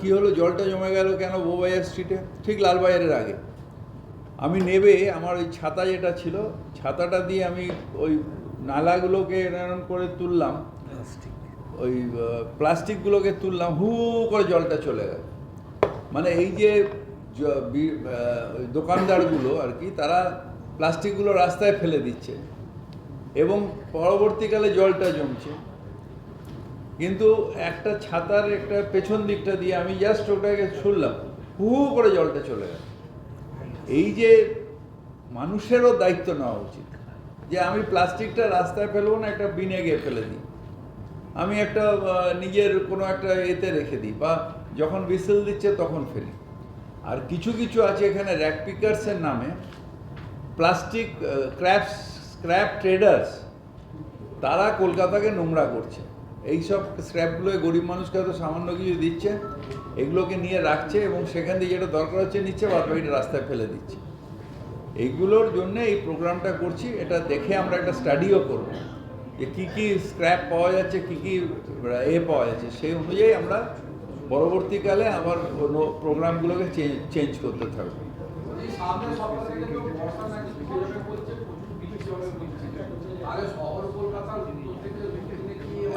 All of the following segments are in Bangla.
কী হলো? জলটা জমে গেল কেন? বউবাজার স্ট্রিটে ঠিক লালবাজারের আগে। আমি নেবে আমার ওই ছাতা যেটা ছিল ছাতাটা দিয়ে আমি ওই নালাগুলোকে এরকম করে তুললাম। ওই প্লাস্টিকগুলোকে তুললাম হু করে জলটা চলে গেল। মানে এই যে দোকানদারগুলো আর কি তারা প্লাস্টিকগুলো রাস্তায় ফেলে দিচ্ছে। এবং পরবর্তীকালে জলটা জমছে। কিন্তু একটা ছাতার একটা পেছন দিকটা দিয়ে আমি জাস্ট ওটাকে শুনলাম হু করে জলটা চলে গেল। এই যে মানুষেরও দায়িত্ব নেওয়া উচিত যে আমি প্লাস্টিকটা রাস্তায় ফেলব না, একটা বিনে গিয়ে ফেলে দিই। আমি একটা নিজের কোনো একটা এতে রেখে দিই বা যখন বিসেল দিচ্ছে তখন ফেলি। আর কিছু কিছু আছে এখানে র্যাক পিকার্সের নামে। প্লাস্টিক ক্র্যাপস স্ক্র্যাপ ট্রেডার্স, তারা কলকাতাকে নোংরা করছে। এই সব স্ক্র্যাপগুলো গরিব মানুষকে হয়তো সামান্য কিছু দিচ্ছে, এগুলোকে নিয়ে রাখছে এবং সেখান থেকে যেটা দরকার হচ্ছে নিচ্ছে বাদ বাকিটা রাস্তায় ফেলে দিচ্ছে। এইগুলোর জন্য এই প্রোগ্রামটা করছি, এটা দেখে আমরা একটা স্টাডিও করব। যে কী কী স্ক্র্যাপ পাওয়া যাচ্ছে, কী কী এ পাওয়া যাচ্ছে, সেই অনুযায়ী আমরা পরবর্তীকালে আবার প্রোগ্রামগুলোকে চেঞ্জ করতে থাকব।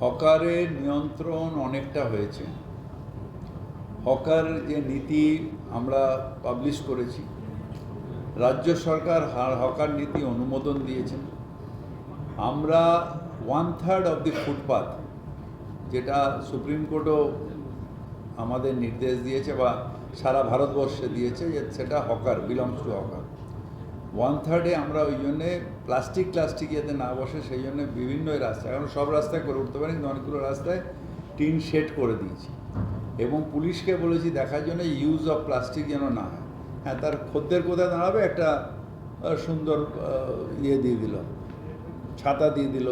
হকারের নিয়ন্ত্রণ অনেকটা হয়েছে। হকার যে নীতি আমরা পাবলিশ করেছি, রাজ্য সরকার হকার নীতি অনুমোদন দিয়েছেন। আমরা one third of the footpath যেটা সুপ্রিম কোর্টও আমাদের নির্দেশ দিয়েছে বা সারা ভারতবর্ষে দিয়েছে যে সেটা hawker belongs to hawker. One থার্ডে আমরা ওই জন্যে প্লাস্টিক প্লাস্টিক যাতে না বসে, সেই জন্য বিভিন্ন রাস্তায় এখন সব রাস্তায় করে উঠতে পারি কিন্তু অনেকগুলো রাস্তায় টিন শেড করে দিয়েছি। এবং পুলিশকে বলেছি, দেখার জন্য ইউজ অফ প্লাস্টিক যেন না হয়। হ্যাঁ তার খদ্দের কোথায় দাঁড়াবে? একটা সুন্দর ইয়ে দিয়ে দিল, ছাতা দিয়ে দিল,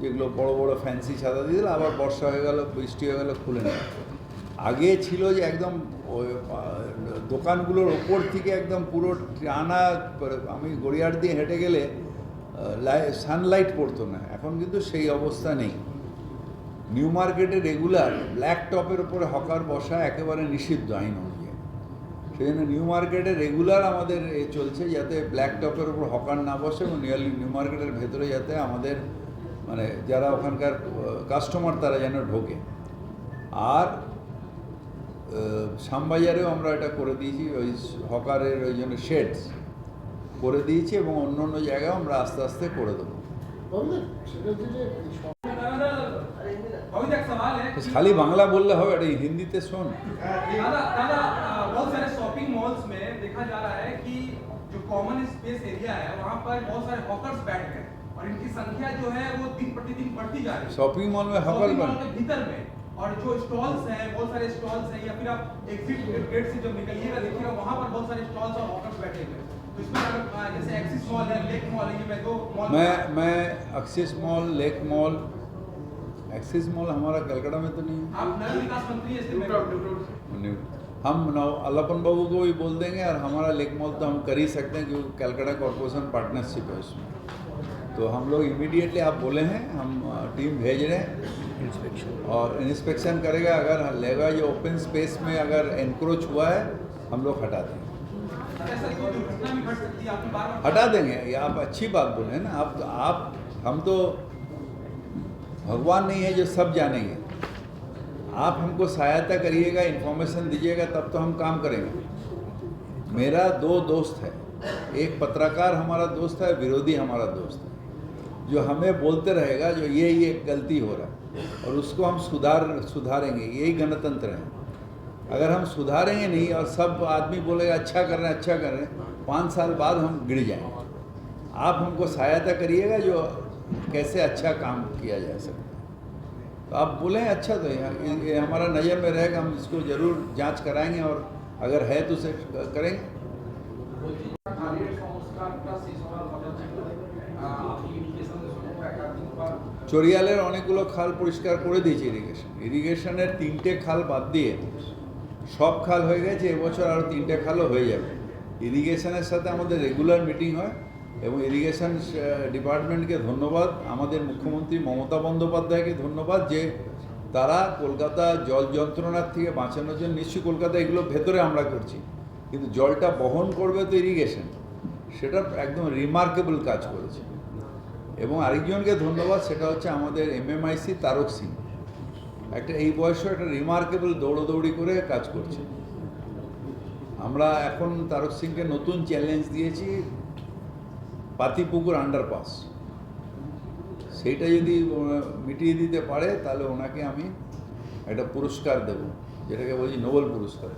যেগুলো বড় বড় ফ্যান্সি ছাতা দিয়ে দিল, আবার বর্ষা হয়ে গেল, বৃষ্টি হয়ে গেল, খুলে নেয় আগে ছিল যে একদম দোকানগুলোর ওপর থেকে একদম পুরো টানা আমি গড়িয়ার দিয়ে হেঁটে গেলে সানলাইট পড়তো না। এখন কিন্তু সেই অবস্থা নেই। নিউ মার্কেটে রেগুলার ব্ল্যাক টপের উপরে হকার বসা একেবারে নিষিদ্ধ আইন অনুযায়ী। সেই জন্য নিউ মার্কেটে রেগুলার আমাদের এ চলছে যাতে ব্ল্যাক টপের উপর হকার না বসে এবং নিয়ারলি নিউ মার্কেটের ভেতরে যাতে আমাদের মানে যারা ওখানকার কাস্টমার তারা যেন ঢোকে। আর শ্যামবাজারেও আমরা এটা করে দিয়েছি ওই হকারের ওই জন্য শেডস করে দিয়েছি এবং অন্য অন্য জায়গায় আমরা আস্তে আস্তে করে দেবো বললেন সেটা হচ্ছে যে এই সব- अभी तक सवाल है कि- খালি বাংলা বললে হবে এটা হিন্দিতে শোন दादा दादा अ, बहुत सारे शॉपिंग मॉल्स में देखा जा रहा है कि जो कॉमन स्पेस एरिया है वहाँ पर बहुत सारे हॉकर्स बैठ गए और इनकी संख्या जो है वो दिन प्रतिदिन बढ़ती जा रही है शॉपिंग मॉल में हॉकर शॉपिंग बन मॉल के भीतर में और जो स्टॉल्स हैं बहुत सारे स्टॉल्स हैं या फिर आप एग्जिट गेट से जब निकलिएगा देखिएगा वहाँ पर बहुत सारे स्टॉल्स और हॉकर्स बैठे हुए तो इसमें अगर, जैसे एक्सिस मॉल है लेक मॉल है ये मैं दो मॉल मैं मैं Axis Mall Lake Mall Axis Mall हमारा कलकत्ता में तो नहीं आप नगर विकास मंत्री हैं, इसलिए मैं है। हम अल्लापन बाबू को भी बोल देंगे और हमारा लेक मॉल तो हम कर ही सकते हैं क्योंकि कलकत्ता कॉरपोरेशन पार्टनरशिप है उसमें। तो हम लोग इमीडिएटली आप बोले हैं हम टीम भेज रहे हैं। और इंस्पेक्शन करेगा, अगर लेगा ये ओपन स्पेस में अगर एनक्रोच हुआ है, हम लोग हटा देंगे। हटा देंगे, ये आप अच्छी बात बोले ना, आप तो आप, हम तो भगवान नहीं है जो सब जानेंगे। आप हमको सहायता करिएगा इन्फॉर्मेशन दीजिएगा, तब तो हम काम करेंगे। मेरा दो दोस्त है, एक पत्रकार हमारा दोस्त है, विरोधी हमारा दोस्त है। जो हमें बोलते रहेगा, जो ये ये गलती हो रहा है, और उसको हम सुधार, सुधारेंगे, यही गणतंत्र है। अगर हम सुधारेंगे नहीं, और सब आदमी बोलेगा अच्छा कर रहे हैं अच्छा कर रहे हैं, पाँच साल बाद हम गिर जाएँगे। आप हमको सहायता करिएगा जो कैसे अच्छा काम किया जा सकता है। तो आप बोले अच्छा तो ये- ये ये हमारा नज़र में रहेगा, हम इसको ज़रूर जाँच कराएँगे, और अगर है तो उसे करेंगे। চরিয়ালের অনেকগুলো খাল পরিষ্কার করে দিয়েছে ইরিগেশন ইরিগেশনের তিনটে খাল বাদ দিয়ে সব খাল হয়ে গেছে, এবছর আরও তিনটে খালও হয়ে যাবে। ইরিগেশনের সাথে আমাদের রেগুলার মিটিং হয় এবং ইরিগেশন ডিপার্টমেন্টকে ধন্যবাদ, আমাদের মুখ্যমন্ত্রী মমতা বন্দ্যোপাধ্যায়কে ধন্যবাদ যে তারা কলকাতা জল যন্ত্রণার থেকে বাঁচানোর জন্য নিশ্চয়ই কলকাতা এগুলো ভেতরে আমরা করছি। কিন্তু জলটা বহন করবে তো ইরিগেশন সেটা একদম রিমার্কেবল কাজ করেছে। এবং আরেকজনকে ধন্যবাদ, সেটা হচ্ছে আমাদের এমএমআইসি তারক সিং। একটা এই বয়সে একটা রিমার্কেবল দৌড়োদৌড়ি করে কাজ করছে। আমরা এখন তারক সিংকে নতুন চ্যালেঞ্জ দিয়েছি, পাতিপুকুর আন্ডারপাস সেইটা যদি মিটিয়ে দিতে পারে, তাহলে ওনাকে আমি একটা পুরস্কার দেব, যেটাকে বলছি নোবেল পুরস্কার।